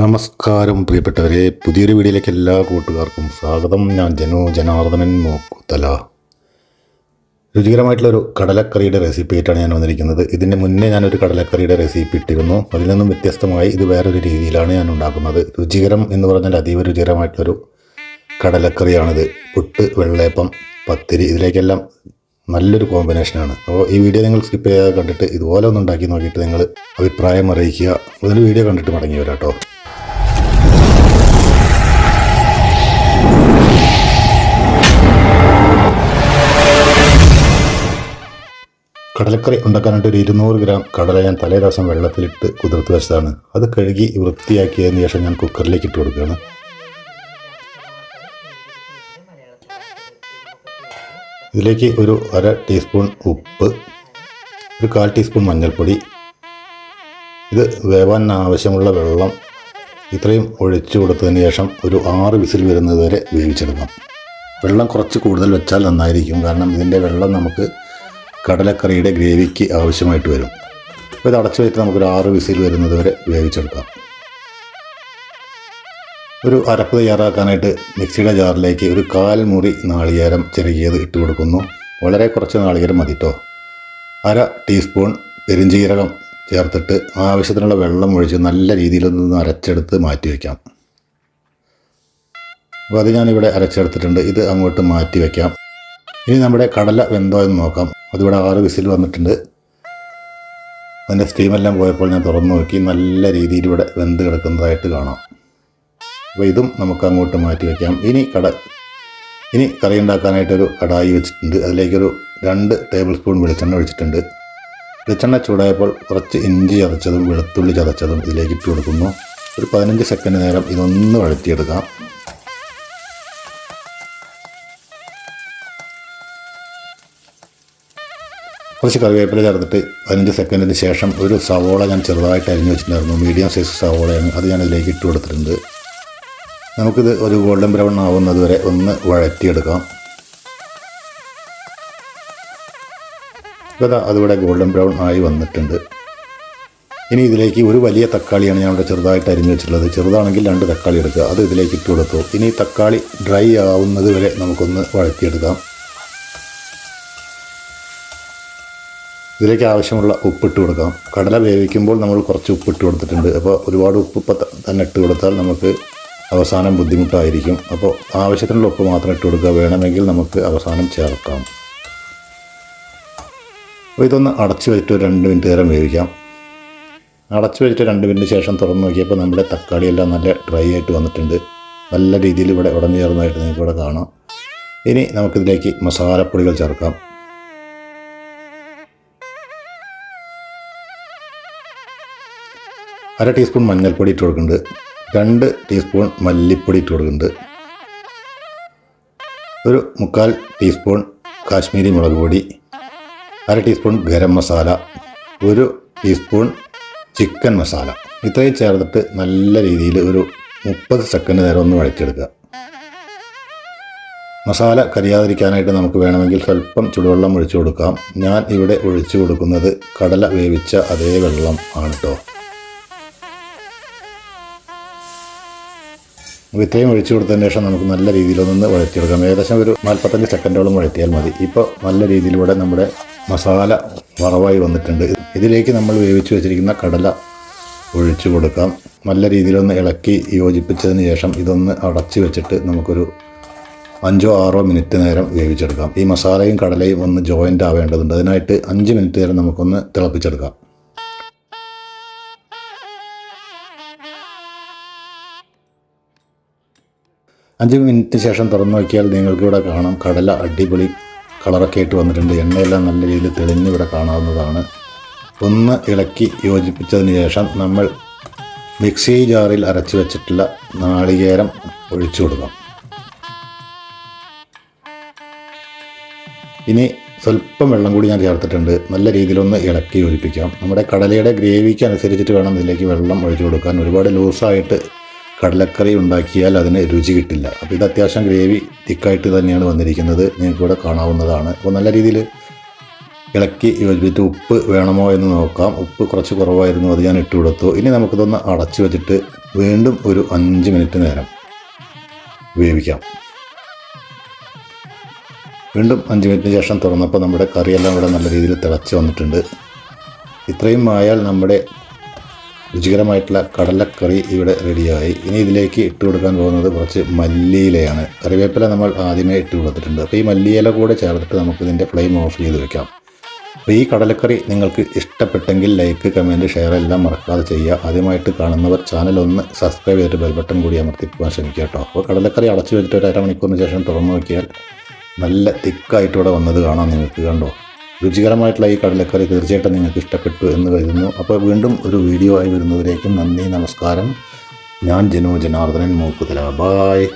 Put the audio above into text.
നമസ്കാരം പ്രിയപ്പെട്ടവരെ പുതിയൊരു വീഡിയോയിലേക്ക് എല്ലാ കൂട്ടുകാർക്കും സ്വാഗതം. ഞാൻ ജനു ജനാർദ്ദനൻ മൂക്കുത്തല. രുചികരമായിട്ടുള്ള ഒരു കടലക്കറിയുടെ റെസിപ്പി ആയിട്ടാണ് ഞാൻ വന്നിരിക്കുന്നത്. ഇതിന്റെ മുന്നേ ഞാനൊരു കടലക്കറിയുടെ റെസിപ്പി ഇട്ടിരുന്നു. അതിൽ നിന്നും വ്യത്യസ്തമായി ഇത് വേറൊരു രീതിയിലാണ് ഞാൻ ഉണ്ടാക്കുന്നത്. രുചികരം എന്ന് പറഞ്ഞാൽ അതീവ രുചികരമായിട്ടുള്ളൊരു കടലക്കറിയാണിത്. പുട്ട് വെള്ളയപ്പം പത്തിരി ഇതിലേക്കെല്ലാം നല്ലൊരു കോമ്പിനേഷനാണ് അപ്പോൾ ഈ വീഡിയോ നിങ്ങൾ സ്കിപ്പ് ചെയ്യാതെ കണ്ടിട്ട് ഇതുപോലെ ഒന്ന് ഉണ്ടാക്കി നോക്കിയിട്ട് നിങ്ങൾ അഭിപ്രായം അറിയിക്കുക. ഒരു വീഡിയോ കണ്ടിട്ട് മടങ്ങി വരാം കേട്ടോ. കടലക്കറി ഉണ്ടാക്കാനായിട്ട് ഒരു ഇരുന്നൂറ് ഗ്രാം കടല ഞാൻ തലേ ദിവസം വെള്ളത്തിലിട്ട് കുതിർത്ത് വെച്ചതാണ്. അത് കഴുകി വൃത്തിയാക്കിയതിന് ശേഷം ഞാൻ കുക്കറിലേക്ക് ഇട്ട് കൊടുക്കുകയാണ്. ഇതിലേക്ക് ഒരു അര ടീസ്പൂൺ ഉപ്പ് ഒരു കാൽ ടീസ്പൂൺ മഞ്ഞൾപ്പൊടി ഇത് വേവാൻ ആവശ്യമുള്ള വെള്ളം ഇത്രയും ഒഴിച്ചു കൊടുത്തതിന് ശേഷം ഒരു ആറ് വിസിൽ വരുന്നത് വരെ വേവിച്ചെടുക്കാം. വെള്ളം കുറച്ച് കൂടുതൽ വെച്ചാൽ നന്നായിരിക്കും. കാരണം ഇതിന്റെ വെള്ളം നമുക്ക് കടലക്കറിയുടെ ഗ്രേവിക്ക് ആവശ്യമായിട്ട് വരും. അപ്പോൾ ഇത് അടച്ചു വെച്ചിട്ട് നമുക്കൊരു ആറ് വിസിൽ വരുന്നത് വരെ വേവിച്ചെടുക്കാം. ഒരു അരപ്പ് തയ്യാറാക്കാനായിട്ട് മിക്സിയുടെ ജാറിലേക്ക് ഒരു കാൽ മുറി നാളികേരം ചെറുകിയത് ഇട്ട് കൊടുക്കുന്നു. വളരെ കുറച്ച് നാളികേരം മതി കേട്ടോ അര ടീസ്പൂൺ പെരിഞ്ജീരകം ചേർത്തിട്ട് ആവശ്യത്തിനുള്ള വെള്ളം ഒഴിച്ച് നല്ല രീതിയിൽ ഒന്ന് അരച്ചെടുത്ത് മാറ്റി വയ്ക്കാം അപ്പോൾ അത് ഞാനിവിടെ അരച്ചെടുത്തിട്ടുണ്ട്. ഇത് അങ്ങോട്ട് മാറ്റി വയ്ക്കാം ഇനി നമ്മുടെ കടല വെന്തോ എന്ന് നോക്കാം. അതിവിടെ ആറ് വിസിൽ വന്നിട്ടുണ്ട്. അതിന്റെ സ്റ്റീമെല്ലാം പോയപ്പോൾ ഞാൻ തുറന്നു നോക്കി. നല്ല രീതിയിൽ ഇവിടെ വെന്ത് കിടക്കുന്നതായിട്ട് കാണാം. അപ്പോൾ ഇതും നമുക്ക് അങ്ങോട്ട് മാറ്റി വയ്ക്കാം. ഇനി കട ഇനി കറി ഉണ്ടാക്കാനായിട്ടൊരു കടായി വെച്ചിട്ടുണ്ട്. അതിലേക്കൊരു രണ്ട് ടേബിൾ സ്പൂൺ വെളിച്ചെണ്ണ ഒഴിച്ചിട്ടുണ്ട്. വെളിച്ചെണ്ണ ചൂടായപ്പോൾ കുറച്ച് ഇഞ്ചി ചതച്ചതും വെളുത്തുള്ളി ചതച്ചതും ഇതിലേക്ക് ഇട്ട് കൊടുക്കുന്നു. ഒരു പതിനഞ്ച് സെക്കൻഡ് നേരം ഇതൊന്ന് വഴറ്റിയെടുക്കാം. കുറച്ച് കറിവേപ്പില ചേർത്തിട്ട് പതിനഞ്ച് സെക്കൻഡിന് ശേഷം ഒരു സവോള ഞാൻ ചെറുതായിട്ട് അരിഞ്ഞു വെച്ചിട്ടുണ്ടായിരുന്നു. മീഡിയം സൈസ് സവോളയാണ്. അത് ഞാൻ ഇതിലേക്ക് ഇട്ട് കൊടുത്തിട്ടുണ്ട്. നമുക്കിത് ഒരു ഗോൾഡൻ ബ്രൗൺ ആവുന്നത് വരെ ഒന്ന് വഴറ്റിയെടുക്കാം. ഇപ്പോൾ അതിവിടെ ഗോൾഡൻ ബ്രൗൺ ആയി വന്നിട്ടുണ്ട്. ഇനി ഇതിലേക്ക് ഒരു വലിയ തക്കാളിയാണ് ഞാൻ ഇവിടെ ചെറുതായിട്ട് അരിഞ്ഞു വെച്ചിട്ടുള്ളത്. ചെറുതാണെങ്കിൽ രണ്ട് തക്കാളി എടുക്കുക. അത് ഇതിലേക്ക് ഇട്ട് കൊടുത്തു. ഇനി തക്കാളി ഡ്രൈ ആവുന്നത് വരെ നമുക്കൊന്ന് വഴറ്റിയെടുക്കാം. ഇതിലേക്ക് ആവശ്യമുള്ള ഉപ്പിട്ട് കൊടുക്കാം. കടല വേവിക്കുമ്പോൾ നമ്മൾ കുറച്ച് ഉപ്പിട്ട് കൊടുത്തിട്ടുണ്ട്. അപ്പോൾ ഒരുപാട് ഉപ്പ് ഇപ്പം തന്നെ ഇട്ട് കൊടുത്താൽ നമുക്ക് അവസാനം ബുദ്ധിമുട്ടായിരിക്കും. അപ്പോൾ ആവശ്യത്തിനുള്ള ഉപ്പ് മാത്രം ഇട്ട് കൊടുക്കുക. വേണമെങ്കിൽ നമുക്ക് അവസാനം ചേർക്കാം. അപ്പോൾ ഇതൊന്ന് അടച്ചു വെച്ചിട്ട് ഒരു രണ്ട് മിനിറ്റ് നേരം വേവിക്കാം. അടച്ചു വെച്ചിട്ട് രണ്ട് മിനിറ്റ് ശേഷം തുറന്ന് നോക്കിയപ്പോൾ നമ്മുടെ തക്കാളി എല്ലാം നല്ല ഡ്രൈ ആയിട്ട് വന്നിട്ടുണ്ട്. നല്ല രീതിയിൽ ഇവിടെ ഉടഞ്ഞു ചേർന്നതായിട്ട് നിങ്ങൾക്ക് ഇവിടെ കാണാം. ഇനി നമുക്കിതിലേക്ക് മസാലപ്പൊടികൾ ചേർക്കാം. അര ടീസ്പൂൺ മഞ്ഞൾപ്പൊടി ഇട്ട് കൊടുക്കുന്നുണ്ട്. രണ്ട് ടീസ്പൂൺ മല്ലിപ്പൊടി ഇട്ട് കൊടുക്കുന്നുണ്ട്. ഒരു മുക്കാൽ ടീസ്പൂൺ കാശ്മീരി മുളക് പൊടി. അര ടീസ്പൂൺ ഗരം മസാല. ഒരു ടീസ്പൂൺ ചിക്കൻ മസാല. ഇത്രയും ചേർത്തിട്ട് നല്ല രീതിയിൽ ഒരു മുപ്പത് സെക്കൻഡ് നേരം ഒന്ന് വഴറ്റിയെടുക്കുക. മസാല കരിയാതിരിക്കാനായിട്ട് നമുക്ക് വേണമെങ്കിൽ സ്വല്പം ചുടുവെള്ളം ഒഴിച്ചു കൊടുക്കാം. ഞാൻ ഇവിടെ ഒഴിച്ചു കൊടുക്കുന്നത് കടല വേവിച്ച അതേ വെള്ളം ആണ് കേട്ടോ ഇത്രയും ഒഴിച്ചു കൊടുത്തതിന് ശേഷം നമുക്ക് നല്ല രീതിയിലൊന്ന് വഴറ്റിയെടുക്കാം. ഏകദേശം ഒരു നാൽപ്പത്തഞ്ച് സെക്കൻഡോളം വഴറ്റിയാൽ മതി. ഇപ്പോൾ നല്ല രീതിയിലൂടെ നമ്മുടെ മസാല വറവായി വന്നിട്ടുണ്ട്. ഇതിലേക്ക് നമ്മൾ വേവിച്ച് വെച്ചിരിക്കുന്ന കടല ഒഴിച്ചു കൊടുക്കാം. നല്ല രീതിയിലൊന്ന് ഇളക്കി യോജിപ്പിച്ചതിന് ശേഷം ഇതൊന്ന് അടച്ചു വെച്ചിട്ട് നമുക്കൊരു അഞ്ചോ ആറോ മിനിറ്റ് നേരം വേവിച്ചെടുക്കാം. ഈ മസാലയും കടലയും ഒന്ന് ജോയിന്റ് ആവേണ്ടതുണ്ട്. അതിനായിട്ട് അഞ്ച് മിനിറ്റ് നേരം നമുക്കൊന്ന് തിളപ്പിച്ചെടുക്കാം. അഞ്ച് മിനിറ്റ് ശേഷം തുറന്നു നോക്കിയാൽ നിങ്ങൾക്ക് ഇവിടെ കാണാം. കടല അടിപൊളി കളറൊക്കെ ആയിട്ട് വന്നിട്ടുണ്ട്. എണ്ണയെല്ലാം നല്ല രീതിയിൽ തെളിഞ്ഞ് ഇവിടെ കാണാവുന്നതാണ്. ഒന്ന് ഇളക്കി യോജിപ്പിച്ചതിന് ശേഷം നമ്മൾ മിക്സി ജാറിൽ അരച്ച് വെച്ചിട്ടുള്ള നാളികേരം ഒഴിച്ചു കൊടുക്കാം. ഇനി സ്വല്പം വെള്ളം കൂടി ഞാൻ ചേർത്തിട്ടുണ്ട്. നല്ല രീതിയിലൊന്ന് ഇളക്കി യോജിപ്പിക്കാം. നമ്മുടെ കടലയുടെ ഗ്രേവിക്ക് അനുസരിച്ചിട്ട് വേണം ഇതിലേക്ക് വെള്ളം ഒഴിച്ചു കൊടുക്കാൻ. ഒരുപാട് ലൂസായിട്ട് കടലക്കറി ഉണ്ടാക്കിയാൽ അതിന് രുചി കിട്ടില്ല. അപ്പോൾ ഇത് അത്യാവശ്യം ഗ്രേവി തിക്കായിട്ട് തന്നെയാണ് വന്നിരിക്കുന്നത്. നിങ്ങൾക്ക് ഇവിടെ കാണാവുന്നതാണ്. അപ്പോൾ നല്ല രീതിയിൽ ഇളക്കി യോജിപ്പിച്ച് ഉപ്പ് വേണമോ എന്ന് നോക്കാം. ഉപ്പ് കുറച്ച് കുറവായിരുന്നു അത് ഞാൻ ഇട്ട് കൊടുത്തു. ഇനി നമുക്കിതൊന്ന് അടച്ചു വെച്ചിട്ട് വീണ്ടും ഒരു അഞ്ച് മിനിറ്റ് നേരം വേവിക്കാം. വീണ്ടും അഞ്ച് മിനിറ്റിന് ശേഷം തുറന്നപ്പോൾ നമ്മുടെ കറിയെല്ലാം ഇവിടെ നല്ല രീതിയിൽ തിളച്ച് വന്നിട്ടുണ്ട്. ഇത്രയും ആയാൽ നമ്മുടെ രുചികരമായിട്ടുള്ള കടലക്കറി ഇവിടെ റെഡിയായി. ഇനി ഇതിലേക്ക് ഇട്ട് കൊടുക്കാൻ പോകുന്നത് കുറച്ച് മല്ലിയിലയാണ്. കറിവേപ്പില നമ്മൾ ആദ്യമേ ഇട്ട് കൊടുത്തിട്ടുണ്ട്. അപ്പോൾ ഈ മല്ലിയില കൂടെ ചേർത്തിട്ട് നമുക്ക് ഇതിന്റെ ഫ്ലെയിം ഓഫ് ചെയ്ത് വെക്കാം. അപ്പോൾ ഈ കടലക്കറി നിങ്ങൾക്ക് ഇഷ്ടപ്പെട്ടെങ്കിൽ ലൈക്ക് കമന്റ് ഷെയർ എല്ലാം മറക്കാതെ ചെയ്യുക. ആദ്യമായിട്ട് കാണുന്നവർ ചാനൽ ഒന്ന് സബ്സ്ക്രൈബ് ചെയ്തിട്ട് ബെൽ ബട്ടൺ കൂടി അമർത്തിപ്പോകാൻ ശ്രമിക്കുക കേട്ടോ അപ്പോൾ കടലക്കറി അടച്ചു വെച്ചിട്ട് ഒരു അരമണിക്കൂറിന് ശേഷം തുറന്നു നോക്കിയാൽ നല്ല തിക്കായിട്ട് ഇവിടെ വന്നത് കാണാം നിങ്ങൾക്ക് കണ്ടോ. രുചികരമായിട്ടുള്ള ഈ കടലക്കറി തീർച്ചയായിട്ടും നിങ്ങൾക്ക് ഇഷ്ടപ്പെട്ടു എന്ന് കരുതുന്നു. അപ്പോൾ വീണ്ടും ഒരു വീഡിയോ ആയി വരുന്നവരേക്കും നന്ദി നമസ്കാരം. ഞാൻ ജനു ജനാർദ്ദനൻ മൂക്കുതല. ബായ്